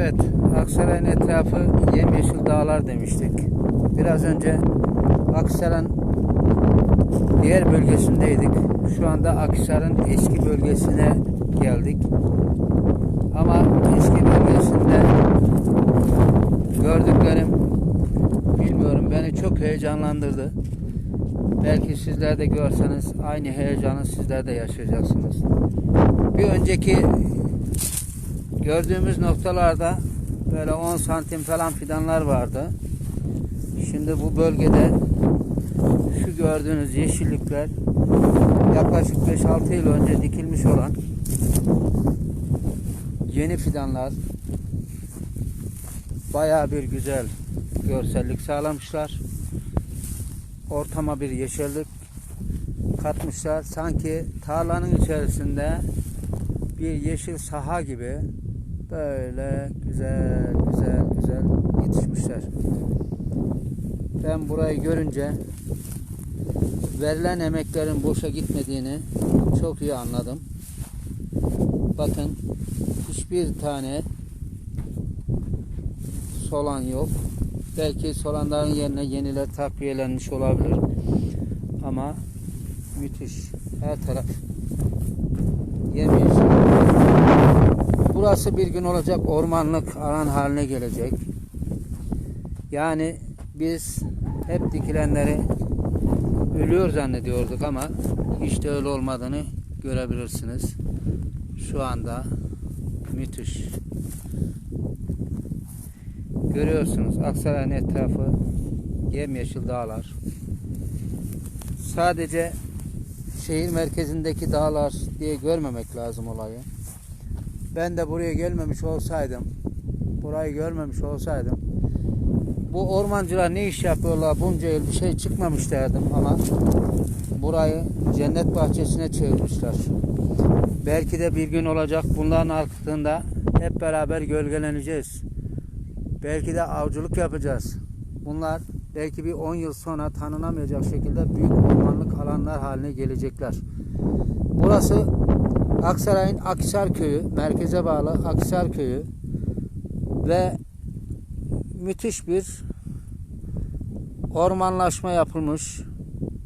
Evet, Aksaray'ın etrafı yemyeşil dağlar demiştik. Biraz önce Aksaray'ın diğer bölgesindeydik. Şu anda Aksaray'ın eski bölgesine geldik. Ama eski bölgesinde gördüklerim bilmiyorum beni çok heyecanlandırdı. Belki sizler de görseniz aynı heyecanı sizler de yaşayacaksınız. Bir önceki gördüğümüz noktalarda böyle 10 santim falan fidanlar vardı. Şimdi bu bölgede şu gördüğünüz yeşillikler yaklaşık 5-6 yıl önce dikilmiş olan yeni fidanlar bayağı bir güzel görsellik sağlamışlar. Ortama bir yeşillik katmışlar. Sanki tarlanın içerisinde bir yeşil saha gibi böyle güzel güzel güzel yetişmişler. Ben burayı görünce verilen emeklerin boşa gitmediğini çok iyi anladım. Bakın hiçbir tane solan yok. Belki solanların yerine yeniler takviyelenmiş olabilir. Ama müthiş. Her taraf yemyeşil. Burası bir gün olacak ormanlık alan haline gelecek. Yani biz hep dikilenleri ölüyor zannediyorduk ama hiç de öyle olmadığını görebilirsiniz. Şu anda müthiş. Görüyorsunuz Aksaray'ın etrafı yemyeşil dağlar. Sadece şehir merkezindeki dağlar diye görmemek lazım olayı. Ben de buraya gelmemiş olsaydım, burayı görmemiş olsaydım, bu ormancılar ne iş yapıyorlar bunca yıl bir şey çıkmamış derdim ama burayı cennet bahçesine çevirmişler. Belki de bir gün olacak bunların altında hep beraber gölgeleneceğiz. Belki de avcılık yapacağız. Bunlar belki bir 10 yıl sonra tanınamayacak şekilde büyük ormanlık alanlar haline gelecekler. Burası Aksaray'ın Akisar köyü, merkeze bağlı Akisar köyü ve müthiş bir ormanlaşma yapılmış.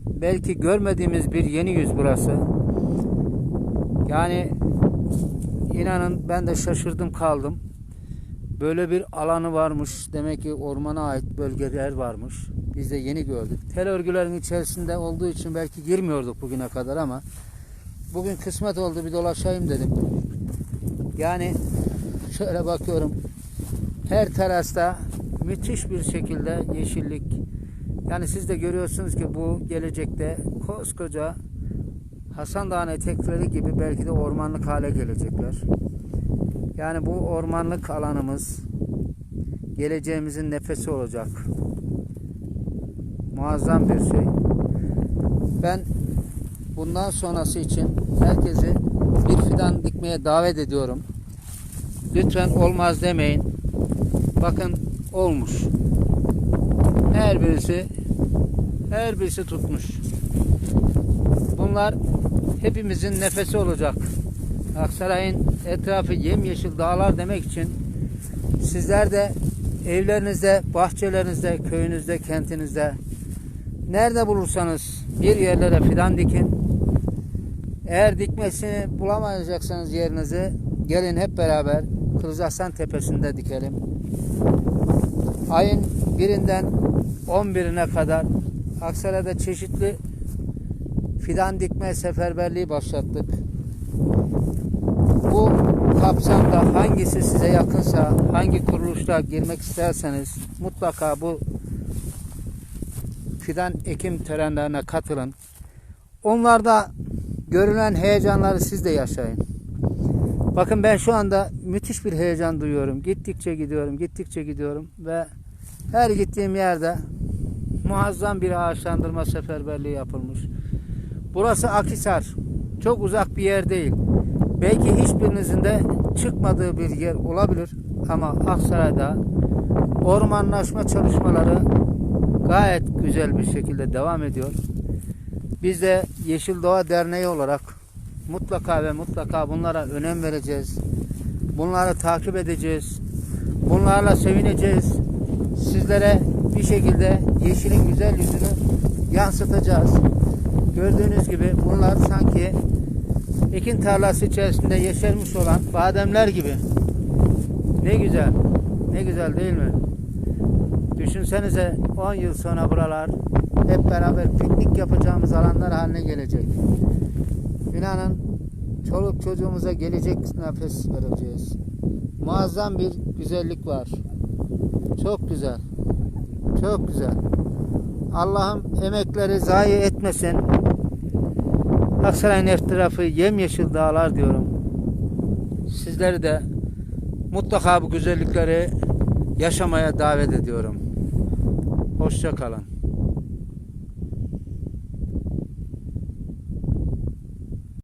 Belki görmediğimiz bir yeni yüz burası. Yani inanın ben de şaşırdım kaldım. Böyle bir alanı varmış. Demek ki ormana ait bölgeler varmış. Biz de yeni gördük. Tel örgülerin içerisinde olduğu için belki girmiyorduk bugüne kadar ama bugün kısmet oldu bir dolaşayım dedim. Yani şöyle bakıyorum. Her terasta müthiş bir şekilde yeşillik. Yani siz de görüyorsunuz ki bu gelecekte koskoca Hasan Dağı'nın etekleri gibi belki de ormanlık hale gelecekler. Yani bu ormanlık alanımız geleceğimizin nefesi olacak. Muazzam bir şey. Ben bundan sonrası için herkesi bir fidan dikmeye davet ediyorum. Lütfen olmaz demeyin. Bakın olmuş. Her birisi her birisi tutmuş. Bunlar hepimizin nefesi olacak. Aksaray'ın etrafı yemyeşil dağlar demek için sizler de evlerinizde, bahçelerinizde, köyünüzde, kentinizde nerede bulursanız bir yerlere fidan dikin. Eğer dikmesini bulamayacaksanız yerinizi gelin hep beraber Kılıçarslan Tepesi'nde dikelim. Ayın birinden 11'ine kadar Aksaray'da çeşitli fidan dikme seferberliği başlattık. Bu kapsamda hangisi size yakınsa, hangi kuruluşta girmek isterseniz mutlaka bu fidan ekim törenlerine katılın. Onlarda görülen heyecanları siz de yaşayın. Bakın ben şu anda müthiş bir heyecan duyuyorum. Gittikçe gidiyorum, gittikçe gidiyorum ve her gittiğim yerde muazzam bir ağaçlandırma seferberliği yapılmış. Burası Akisar. Çok uzak bir yer değil. Belki hiçbirinizin de çıkmadığı bir yer olabilir ama Aksaray'da ormanlaşma çalışmaları gayet güzel bir şekilde devam ediyor. Biz de Yeşil Doğa Derneği olarak mutlaka ve mutlaka bunlara önem vereceğiz. Bunları takip edeceğiz. Bunlarla sevineceğiz. Sizlere bir şekilde yeşilin güzel yüzünü yansıtacağız. Gördüğünüz gibi bunlar sanki ekin tarlası içerisinde yeşermiş olan bademler gibi. Ne güzel. Ne güzel değil mi? Düşünsenize 10 yıl sonra buralar hep beraber piknik yapacağımız alanlar haline gelecek. İnanın çoluk çocuğumuza gelecek nefes vereceğiz. Muazzam bir güzellik var. Çok güzel. Çok güzel. Allah'ım emekleri zayi etmesin. Aksaray'ın her tarafı yemyeşil dağlar diyorum. Sizleri de mutlaka bu güzellikleri yaşamaya davet ediyorum. Hoşça kalın.